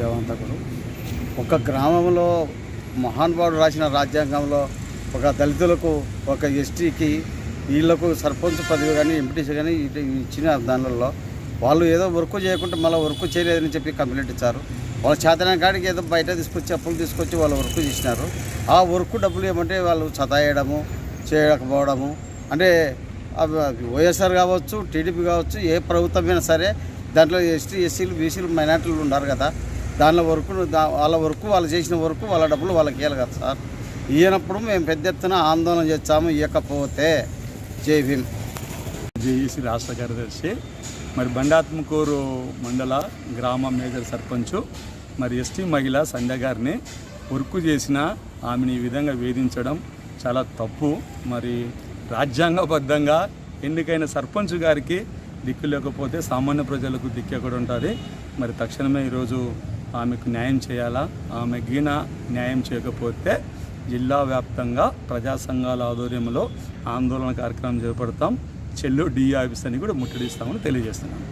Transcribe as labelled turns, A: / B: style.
A: దేవంతకుడు ఒక గ్రామంలో మహానుభావుడు రాసిన రాజ్యాంగంలో ఒక దళితులకు ఒక ఎస్టీకి వీళ్ళకు సర్పంచ్ పదవి కానీ ఎంపీటీసీ కానీ ఇచ్చిన దానిలో వాళ్ళు ఏదో వర్క్ చేయకుండా మళ్ళీ వర్క్ చేయలేదని చెప్పి కంప్లైంట్ ఇచ్చారు. వాళ్ళ చేతన కాడికి ఏదో బయట తీసుకొచ్చి అప్పులు తీసుకొచ్చి వాళ్ళు వర్క్ చేసినారు. ఆ వర్క్ డబ్బులు ఏమంటే వాళ్ళు చదాయడము చేయకపోవడము అంటే వైఎస్ఆర్ కావచ్చు టీడీపీ కావచ్చు ఏ ప్రభుత్వమైనా సరే దాంట్లో ఎస్టీ ఎస్సీలు బీసీలు మైనార్టీలు ఉన్నారు కదా. దానిలో వరకు వాళ్ళ వరకు వాళ్ళు చేసిన వరకు వాళ్ళ డబ్బులు వాళ్ళకి ఇవ్వాలి కదా సార్. ఇయ్యనప్పుడు మేము పెద్ద ఎత్తున ఆందోళన చేస్తాము ఇవ్వకపోతే జై భీమ్.
B: జేఈసీ రాష్ట్ర కార్యదర్శి మరి బండాత్మకూరు మండల గ్రామ మేజర్ సర్పంచ్ మరి ఎస్టీ మహిళ సంధ్య గారిని వర్క్ చేసిన ఆమెను ఈ విధంగా వేధించడం చాలా తప్పు. మరి రాజ్యాంగబద్ధంగా ఎన్నికైన సర్పంచ్ గారికి దిక్కు లేకపోతే సామాన్య ప్రజలకు దిక్కు ఎక్కడ ఉంటుంది మరి తక్షణమే ఈరోజు ఆమెకు న్యాయం చేయాలా? ఆమె గిన న్యాయం చేయకపోతే జిల్లా వ్యాప్తంగా ప్రజా సంఘాల ఆధ్వర్యంలో ఆందోళన కార్యక్రమం చేపడతాం. చెల్లు డిఆఫీస్ అని కూడా ముట్టడిస్తామని తెలియజేస్తున్నాను